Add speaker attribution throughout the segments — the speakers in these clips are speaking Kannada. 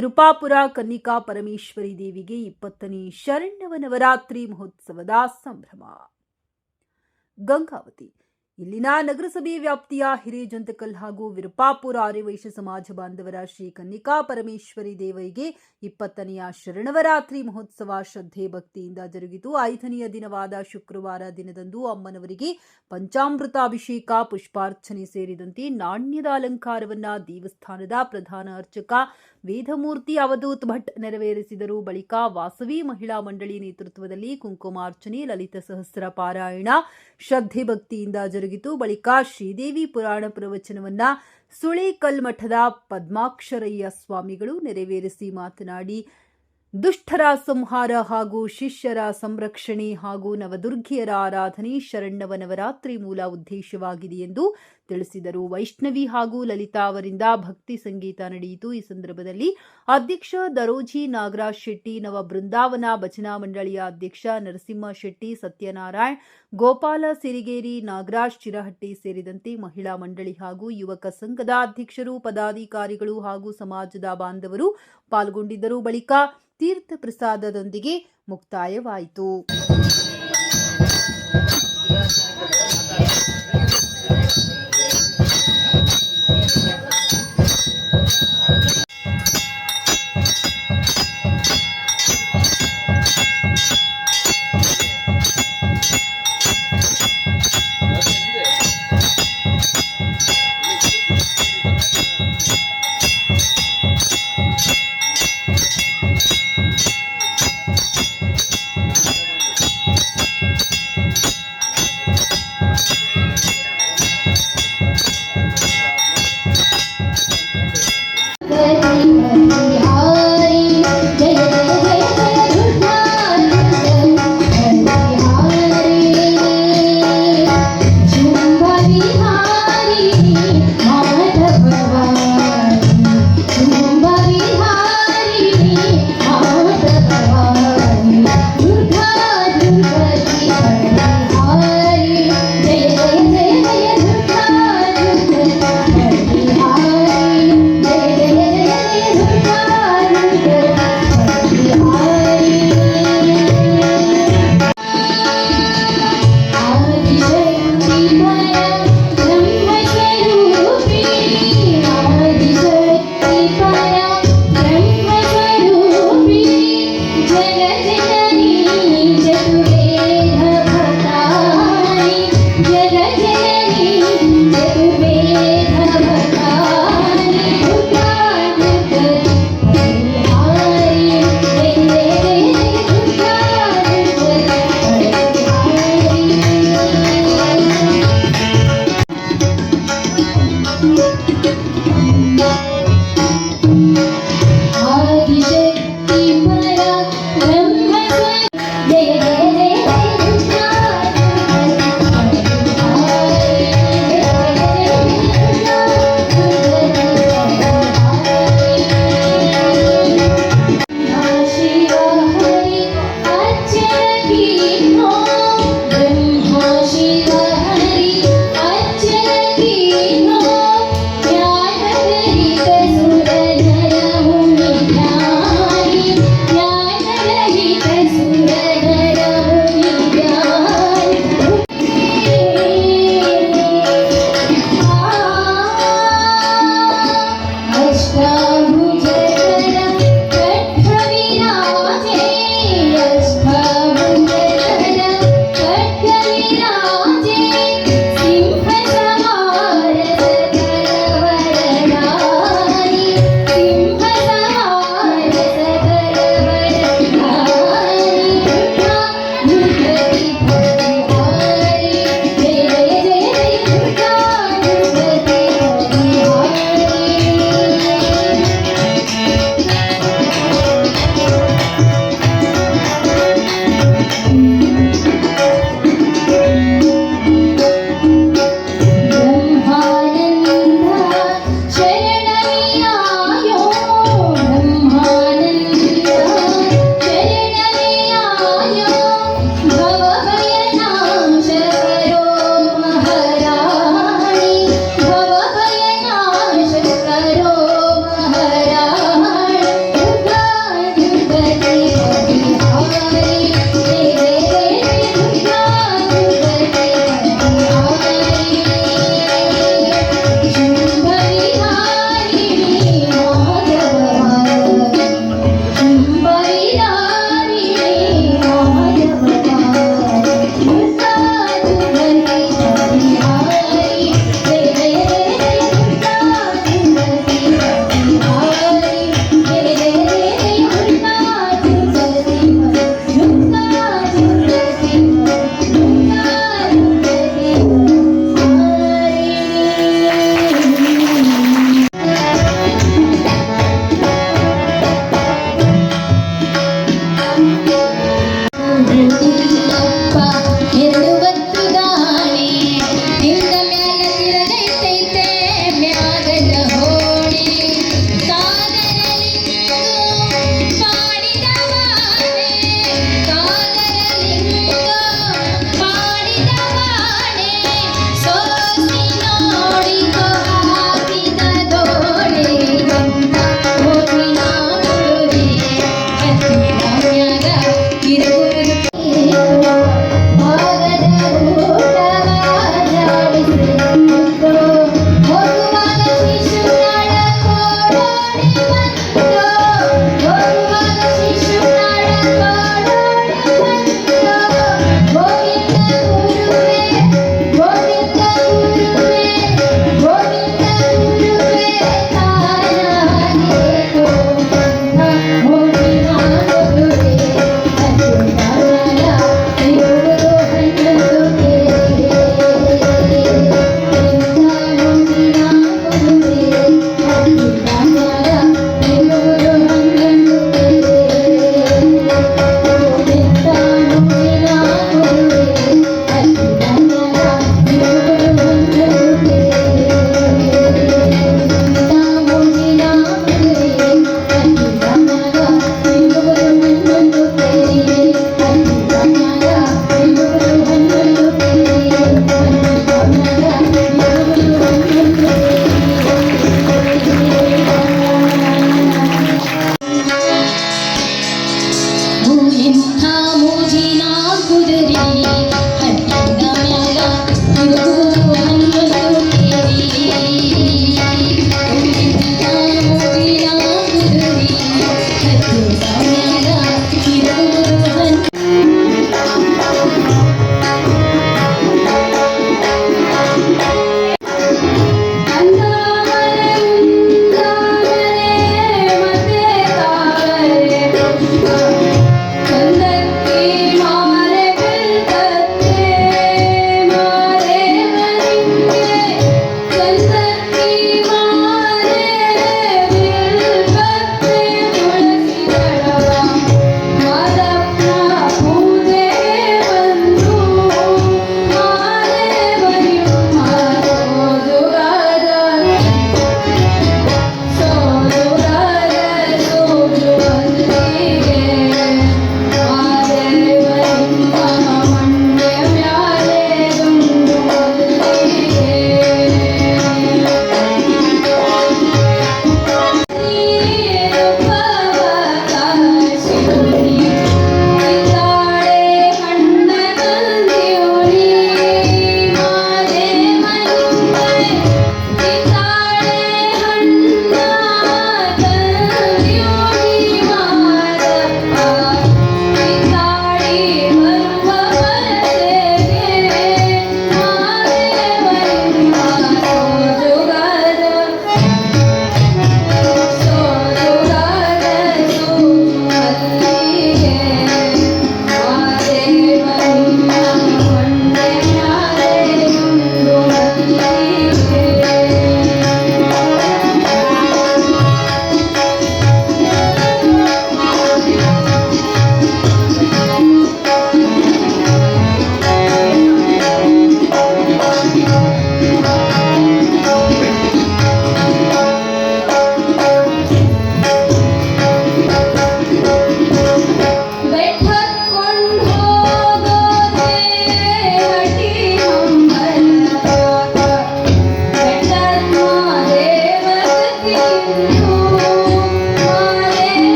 Speaker 1: ವಿರುಪಾಪುರ ಕನ್ನಿಕಾ ಪರಮೇಶ್ವರಿ ದೇವಿಗೆ ಇಪ್ಪತ್ತನೇ ಶರಣ್ಣವ ನವರಾತ್ರಿ ಮಹೋತ್ಸವದ ಸಂಭ್ರಮ. ಗಂಗಾವತಿ ಇಲ್ಲಿನ ನಗರಸಭೆ ವ್ಯಾಪ್ತಿಯ ಹಿರೇಜಂತಕಲ್ ಹಾಗೂ ವಿರುಪಾಪುರ ಆರ್ಯವೈಶ್ಯ ಸಮಾಜ ಬಾಂಧವರ ಶ್ರೀ ಕನ್ನಿಕಾ ಪರಮೇಶ್ವರಿ ದೇವರಿಗೆ ಇಪ್ಪತ್ತನೆಯ ಶರಣವರಾತ್ರಿ ಮಹೋತ್ಸವ ಶ್ರದ್ಧೆ ಭಕ್ತಿಯಿಂದ ಜರುಗಿತು. ಐದನೆಯ ದಿನವಾದ ಶುಕ್ರವಾರ ದಿನದಂದು ಅಮ್ಮನವರಿಗೆ ಪಂಚಾಮೃತಾಭಿಷೇಕ ಪುಷ್ಪಾರ್ಚನೆ ಸೇರಿದಂತೆ ನಾಣ್ಯದ ಅಲಂಕಾರವನ್ನ ದೇವಸ್ಥಾನದ ಪ್ರಧಾನ ಅರ್ಚಕ ವೇದಮೂರ್ತಿ ಅವಧೂತ್ ಭಟ್ ನೆರವೇರಿಸಿದರು. ಬಳಿಕ ವಾಸವಿ ಮಹಿಳಾ ಮಂಡಳಿ ನೇತೃತ್ವದಲ್ಲಿ ಕುಂಕುಮಾರ್ಚನೆ, ಲಲಿತ ಸಹಸ್ರ ಪಾರಾಯಣ, ಶ್ರದ್ಧೆ ಭಕ್ತಿಯಿಂದ ಜರುಗಿತು. ಬಳಿಕ ಶ್ರೀದೇವಿ ಪುರಾಣ ಪ್ರವಚನವನ್ನ ಸುಳೇಕಲ್ ಮಠದ ಪದ್ಮಾಕ್ಷರಯ್ಯ ಸ್ವಾಮಿಗಳು ನೆರವೇರಿಸಿ ಮಾತನಾಡಿ ದುಷ್ಟರ ಸಂಹಾರ ಹಾಗೂ ಶಿಷ್ಯರ ಸಂರಕ್ಷಣೆ ಹಾಗೂ ನವದುರ್ಗಿಯರ ಆರಾಧನೆ ಶರಣ್ಣವ ನವರಾತ್ರಿ ಮೂಲ ಉದ್ದೇಶವಾಗಿದೆ ಎಂದು ತಿಳಿಸಿದರು. ವೈಷ್ಣವಿ ಹಾಗೂ ಲಲಿತಾ ಅವರಿಂದ ಭಕ್ತಿ ಸಂಗೀತ ನಡೆಯಿತು. ಈ ಸಂದರ್ಭದಲ್ಲಿ ಅಧ್ಯಕ್ಷ ದರೋಜಿ ನಾಗರಾಜ್ ಶೆಟ್ಟಿ, ನವ ಬೃಂದಾವನ ಭಜನಾ ಮಂಡಳಿಯ ಅಧ್ಯಕ್ಷ ನರಸಿಂಹ ಶೆಟ್ಟಿ, ಸತ್ಯನಾರಾಯಣ್, ಗೋಪಾಲ ಸಿರಿಗೇರಿ, ನಾಗರಾಜ್ ಚಿರಹಟ್ಟಿ ಸೇರಿದಂತೆ ಮಹಿಳಾ ಮಂಡಳಿ ಹಾಗೂ ಯುವಕ ಸಂಘದ ಅಧ್ಯಕ್ಷರು, ಪದಾಧಿಕಾರಿಗಳು ಹಾಗೂ ಸಮಾಜದ ಬಾಂಧವರು ಪಾಲ್ಗೊಂಡಿದ್ದರು. ಬಳಿಕ ತೀರ್ಥ ಪ್ರಸಾದದೊಂದಿಗೆ ಮುಕ್ತಾಯವಾಯಿತು.
Speaker 2: Hare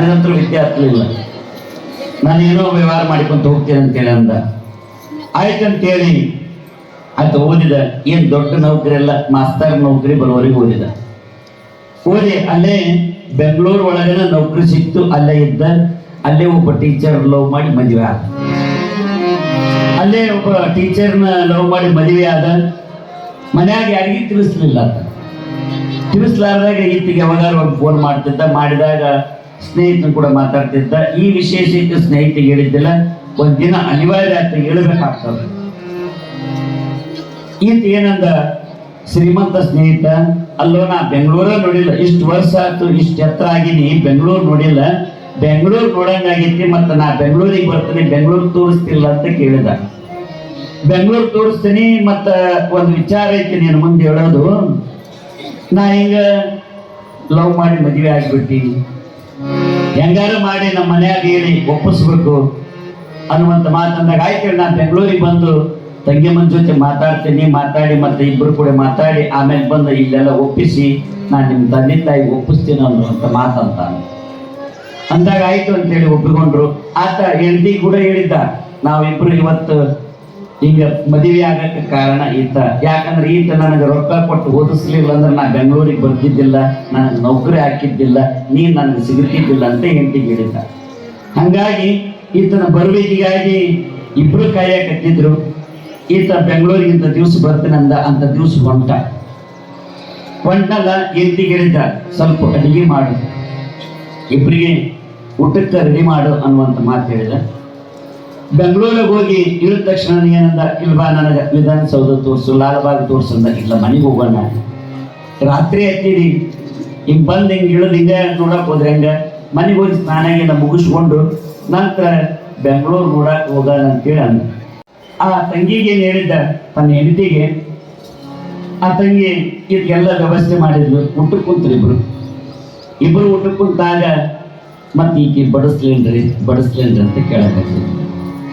Speaker 2: ನನಗಂತೂ ವಿದ್ಯೆ ಹತ್ತಲಿಲ್ಲ ನಾನು ಏನೋ ವ್ಯವಹಾರ ಮಾಡ್ಕೊಂತ ಹೋಗ್ತೀನಿ ಅಂತೇಳಿ ಅಂದ. ಆಯ್ತಂತೇಳಿ ಆಯ್ತು ಓದಿದ. ಏನು ದೊಡ್ಡ ನೌಕರಿ ಅಲ್ಲ ಮಾಸ್ತರ್ ನೌಕರಿ ಬರೋವರೆಗೆ ಓದಿದ. ಓದಿ, ಅಲ್ಲೇ ಬೆಂಗಳೂರು ಒಳಗೆ ನೌಕರಿ ಸಿಕ್ತು, ಅಲ್ಲೇ ಇದ್ದ. ಅಲ್ಲೇ ಒಬ್ಬ ಟೀಚರ್ ಲವ್ ಮಾಡಿ ಮದುವೆ ಆದ. ಅಲ್ಲೇ ಒಬ್ಬ ಟೀಚರ್ನ ಲವ್ ಮಾಡಿ ಮದುವೆ ಆದ. ಮನೆಯಾಗ ಯಾರಿಗೂ ತಿಳಿಸ್ಲಿಲ್ಲ. ತಿಳಿಸ್ಲಾರ್ದಾಗ ಈತಿಗೆ ಯಾವಾಗಾರ ಒಂದು ಫೋನ್ ಮಾಡ್ತಿದ್ದ. ಮಾಡಿದಾಗ ಸ್ನೇಹಿತನ ಕೂಡ ಮಾತಾಡ್ತಿದ್ದ, ಈ ವಿಶೇಷಕ್ಕೆ ಸ್ನೇಹಿತರಿಗೆ ಹೇಳಿದ್ದಿಲ್ಲ ಒಂದಿನ ಅನಿವಾರ್ಯ ಅಂತ ಹೇಳ್ಬೇಕಾಗ್ತದೆ. ಈತ ಏನಂದ, ಶ್ರೀಮಂತ ಸ್ನೇಹಿತ, ಅಲ್ಲೋ ನಾ ಬೆಂಗಳೂರ ನೋಡಿಲ್ಲ, ಇಷ್ಟು ವರ್ಷ ಆಯ್ತು, ಇಷ್ಟು ಎತ್ತರ ಆಗಿನಿ ಬೆಂಗಳೂರು ನೋಡಿಲ್ಲ. ಬೆಂಗಳೂರು ನೋಡಂಗಾಗೈತಿ ಮತ್ತೆ ನಾ ಬೆಂಗಳೂರಿಗೆ ಬರ್ತೀನಿ, ಬೆಂಗಳೂರು ತೋರಿಸ್ತಿಲ್ಲ ಅಂತ ಕೇಳಿದ. ಬೆಂಗಳೂರು ತೋರಿಸ್ತೀನಿ, ಮತ್ತ ಒಂದು ವಿಚಾರ ಐತಿ ನೀನು ಮುಂದೆ ಹೇಳೋದು. ನಾ ಹಿಂಗ ಲವ್ ಮಾಡಿ ಮದುವೆ ಆಗ್ಬಿಟ್ಟಿನಿ ಹೆಂಗಾರ ಮಾಡಿ ನಮ್ಮ ಮನ್ಯಾಗ ಹೇಳಿ ಒಪ್ಪಿಸ್ಬೇಕು ಅನ್ನುವಂತ ಮಾತಂದಾಗ, ಆಯ್ತು ನಾನು ಬೆಂಗಳೂರಿಗೆ ಬಂದು ತಂಗಿಯಮ್ಮನ ಜೊತೆ ಮಾತಾಡ್ತೀನಿ, ಮಾತಾಡಿ ಮತ್ತೆ ಇಬ್ರು ಕೂಡ ಮಾತಾಡಿ, ಆಮೇಲೆ ಬಂದು ಇಲ್ಲೆಲ್ಲ ಒಪ್ಪಿಸಿ, ನಾನು ನಿಮ್ಮ ತಂದೆ ತಾಯಿ ಒಪ್ಪಿಸ್ತೀನಿ ಅನ್ನುವಂಥ ಮಾತಂತ ಅಂದಾಗ, ಆಯ್ತು ಅಂತೇಳಿ ಒಪ್ಪಿಕೊಂಡ್ರು. ಆತ ಹೆಂಡತಿ ಕೂಡ ಹೇಳಿದ್ದ, ನಾವಿಬ್ರು ಇವತ್ತು ಹಿಂಗ ಮದುವೆ ಆಗಕ್ಕೆ ಕಾರಣ ಈತ. ಯಾಕಂದ್ರೆ ಈತ ನನಗೆ ರೊಕ್ಕ ಕೊಟ್ಟು ಓದಿಸ್ಲಿಲ್ಲ ಅಂದ್ರೆ ನಾ ಬೆಂಗಳೂರಿಗೆ ಬರ್ತಿದ್ದಿಲ್ಲ, ನನಗೆ ನೌಕರಿ ಹಾಕಿದ್ದಿಲ್ಲ ನೀ ನನಗೆ ಸಿಗುತ್ತಿದ್ದಿಲ್ಲ ಅಂತ ಹೆಂಡತಿಗೆ ಹೇಳಿದ್ದ. ಹಂಗಾಗಿ ಈತನ ಬರುವಿಕೆಗಾಗಿ ಇಬ್ರು ಕಾಯಕತ್ತಿದ್ರು ಈತ ಬೆಂಗಳೂರಿಗಿಂತ ದಿವಸ ಬರ್ತೀನಂದ ಅಂತ ದಿವಸ ಹೊಂಟ. ಹೊಂಟಲ್ಲ ಹೆಂಡತಿಗೆ ಹೇಳಿದ್ದ, ಸ್ವಲ್ಪ ಅಡುಗೆ ಮಾಡು. ಇಬ್ಬರಿಗೆ ಊಟಕ್ಕೆ ರೆಡಿ ಮಾಡು ಅನ್ನುವಂಥ ಮಾತು ಹೇಳಿದ. ಬೆಂಗಳೂರಿಗೆ ಹೋಗಿ ಇಳಿದ ತಕ್ಷಣ ಏನಂದ ಇಲ್ವಾ ನನಗೆ? ವಿಧಾನಸೌಧ ತೋರಿಸು, ಲಾಲ್ಬಾಗ್ ತೋರಿಸು ಅಂದ. ಇಲ್ಲ, ಮನೆಗೆ ಹೋಗೋಣ. ರಾತ್ರಿ ಹತ್ತಿರಿ ಹಿಂಗೆ ಬಂದು ಹಿಂಗೆ ಇಳಿದು ಹಿಂಗೆ ನೋಡಕ್ ಹೋದ್ರೆ ಹೆಂಗೆ? ಮನೆಗೆ ಹೋಗಿ ಸ್ನಾನಾಗೆಲ್ಲ ಮುಗಿಸ್ಕೊಂಡು ನಂತರ ಬೆಂಗಳೂರು ನೋಡಕ್ಕೆ ಹೋಗೋಣ ಅಂತೇಳಿ ಅಂದ. ಆ ತಂಗಿಗೆ ಏನು ಹೇಳಿದ್ದ? ತನ್ನ ಹೆಂಡತಿಗೆ, ಆ ತಂಗಿ ಇದಕ್ಕೆಲ್ಲ ವ್ಯವಸ್ಥೆ ಮಾಡಿದ್ರು ಊಟಕ್ಕೆ ಕುಂತ್ರಿ ಇಬ್ರು. ಇಬ್ರು ಊಟಕ್ಕೆ ಕುಂತಾಗ ಮತ್ತೆ ಈಕೆ ಬಡಿಸ್ಲೇನ್ರಿ ಬಡಿಸ್ಲೇನ್ರಿ ಅಂತ ಕೇಳಕತ್ತೀವಿ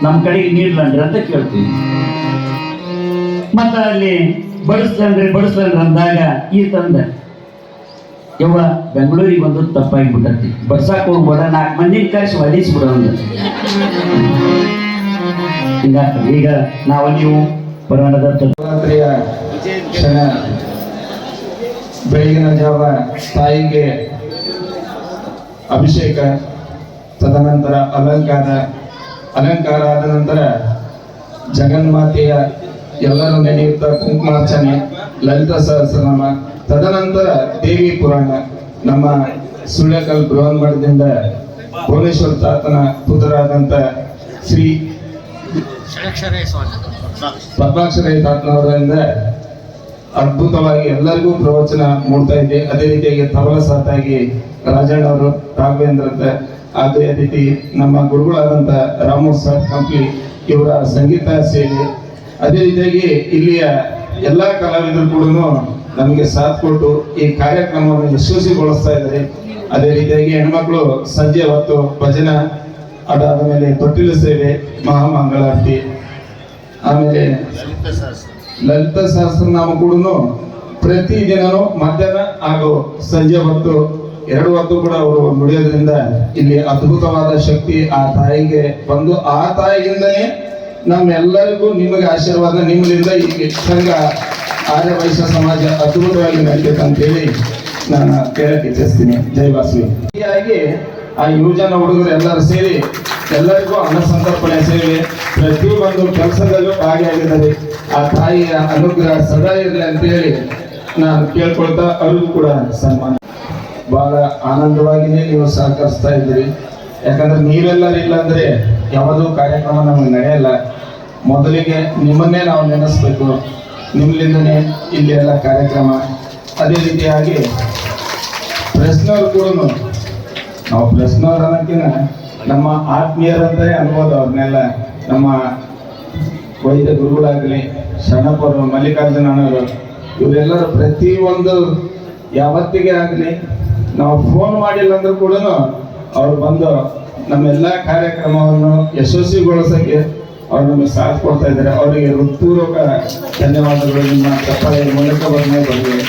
Speaker 2: ನಮ್ಮ ಕಡೆಗೆ ನೀಡ್ಲನ್ರಿ ಅಂತ ಕೇಳ್ತೀವಿ ಮತ್ತೆ ಅಲ್ಲಿ ಬಡಿಸ್ಲೇನ್ರಿ ಬಡಿಸ್ಲೇನ್ರಿ ಅಂದಾಗ ಈ ತಂದೆ, ಯವ್ವ, ಬೆಂಗಳೂರಿಗೆ ಬಂದು ತಪ್ಪಾಗಿ ಬಿಟ್ಟತಿ ಬಡ್ಸಾಕ್ ಹೋಗ್ಬೇಡ ನಾಲ್ಕು ಮಂದಿನ ಕರೆಸಿ ಹೊಲಿಸ್ಬಿಡ ಅಂದ. ಈಗ ಈಗ ನಾವು ನೀವು ಪುರಾಣದ
Speaker 3: ಬೆಳಗಿನ ಜಾವ ತಾಯಿಗೆ ಅಭಿಷೇಕ, ತದನಂತರ ಅಲಂಕಾರ ಅಲಂಕಾರ ಆದ ನಂತರ ಜಗನ್ಮಾತೆಯ ಎಲ್ಲರೂ ನೆನೆಯುತ್ತಾ ಕುಂಕುಮಾರ್ಚನೆ ಲಲಿತ ಸಹಸ್ರನಾಮ ತದನಂತರ ದೇವಿ ಪುರಾಣ ನಮ್ಮ ಸುಳ್ಯಕಲ್ ಬೃಹನ್ಮಠದಿಂದ ಭುವನೇಶ್ವರ ತಾತನ ಪುತ್ರರಾದಂಥ ಶ್ರೀ ಪದ್ಮಾಕ್ಷರಯ್ಯ ತಾತನವರಿಂದ ಅದ್ಭುತವಾಗಿ ಎಲ್ಲರಿಗೂ ಪ್ರವಚನ ಮೂಡ್ತಾ ಇದೆ. ಅದೇ ರೀತಿಯಾಗಿ ತಬಲ ಸಾತಾಗಿ ರಾಜಣ್ಣವರು ರಾಘವೇಂದ್ರ ಅಂತ ಅದೇ ರೀತಿ ನಮ್ಮ ಗುರುಗಳಾದಂಥ ರಾಮು ಸರ್ ಕಂಪ್ಲಿ ಇವರ ಸಂಗೀತ ಸೇವೆ. ಅದೇ ರೀತಿಯಾಗಿ ಇಲ್ಲಿಯ ಎಲ್ಲ ಕಲಾವಿದರು ಕೂಡ ನಮಗೆ ಸಾಥ್ ಕೊಟ್ಟು ಈ ಕಾರ್ಯಕ್ರಮವನ್ನು ಯಶಸ್ವಿಗೊಳಿಸ್ತಾ ಇದ್ದಾರೆ. ಅದೇ ರೀತಿಯಾಗಿ ಹೆಣ್ಮಕ್ಳು ಸಂಜೆ ಹೊತ್ತು ಭಜನ ಅದಾದ ಮೇಲೆ ತೊಟ್ಟಿಲು ಸೇವೆ, ಮಹಾಮಂಗಳಾರತಿ. ಆಮೇಲೆ ಲಲಿತ ಸಹಸ್ರನಾಮ ಕೂಡ ಪ್ರತಿ ದಿನನೂ ಮಧ್ಯಾಹ್ನ ಹಾಗೂ ಸಂಜೆ ಹೊತ್ತು ಎರಡು ಹೊತ್ತು ಕೂಡ ಅವರು ನುಡಿಯೋದ್ರಿಂದ ಇಲ್ಲಿ ಅದ್ಭುತವಾದ ಶಕ್ತಿ ಆ ತಾಯಿಗೆ ಬಂದು ಆ ತಾಯಿಯಿಂದನೇ ನಮ್ಮೆಲ್ಲರಿಗೂ ನಿಮಗೆ ಆಶೀರ್ವಾದ, ನಿಮ್ಮಿಂದ ಈ ಸಂಘ ಆರ್ಯ ಸಮಾಜ ಅದ್ಭುತವಾಗಿ ನಡೀತೈತೆ ಅಂತೇಳಿ ನಾನು ಕೇಳಕ್ಕೆ ಇಚ್ಛಿಸ್ತೀನಿ. ಜೈ ವಾಸವಿ. ಹೀಗಾಗಿ ಆ ಯುವಜನ ಹುಡುಗರು ಎಲ್ಲರೂ ಸೇರಿ, ಎಲ್ಲರಿಗೂ ಅನ್ನ ಸಂತರ್ಪಣೆ ಸೇರಿ, ಪ್ರತಿಯೊಂದು ಕೆಲಸದಲ್ಲೂ ಭಾಗಿಯಾಗಿದ್ದಾರೆ. ಆ ತಾಯಿಯ ಅನುಗ್ರಹ ಸದಾ ಇರಲಿ ಅಂತೇಳಿ ನಾನು ಕೇಳ್ಕೊಳ್ತಾ ಅವ್ರಿಗೂ ಕೂಡ ಸನ್ಮಾನ. ಬಹಳ ಆನಂದವಾಗಿ ನೀವು ಸಹಕರಿಸ್ತಾ ಇದ್ದೀರಿ. ಯಾಕಂದ್ರೆ ನೀವೆಲ್ಲರೂ ಇಲ್ಲ ಅಂದ್ರೆ ಯಾವುದೂ ಕಾರ್ಯಕ್ರಮ ನಮಗೆ ನಡೆಯಲ್ಲ. ಮೊದಲಿಗೆ ನಿಮ್ಮನ್ನೇ ನಾವು ನೆನೆಸ್ಬೇಕು. ನಿಮ್ಮಲಿಂದನೇ ಇಲ್ಲಿ ಎಲ್ಲ ಕಾರ್ಯಕ್ರಮ ಅದೇ ರೀತಿಯಾಗಿ ಪ್ರೆಸ್ನವ್ರು ಕೂಡ ನಾವು ಪ್ರೆಸ್ನವ್ರು ಅನ್ನೋಕ್ಕಿಂತ ನಮ್ಮ ಆತ್ಮೀಯರಂತೆ ಅನ್ಬೋದು ಅವ್ರನ್ನೆಲ್ಲ. ನಮ್ಮ ವೈದ್ಯ ಗುರುಗಳಾಗಲಿ ಶರಣಪ್ಪರು ಮಲ್ಲಿಕಾರ್ಜುನ ಅಣ್ಣವರು ಇವರೆಲ್ಲರೂ ಪ್ರತಿಯೊಂದು ಯಾವತ್ತಿಗೆ ಆಗಲಿ ನಾವು ಫೋನ್ ಮಾಡಿಲ್ಲ ಅಂದ್ರೂ ಕೂಡ ಅವ್ರು ಬಂದು ನಮ್ಮೆಲ್ಲ ಕಾರ್ಯಕ್ರಮವನ್ನು ಯಶಸ್ವಿಗೊಳಿಸೋಕ್ಕೆ ಅವ್ರು ನಮಗೆ ಸಾಥ್ ಕೊಡ್ತಾ ಇದ್ದಾರೆ. ಅವರಿಗೆ ಹೃತ್ಪೂರ್ವಕ ಧನ್ಯವಾದಗಳು. ನಿಮ್ಮ ತಪ್ಪಾದ ಮೂಲಕ ಬಂದೇ ಬಂದಿದೆ.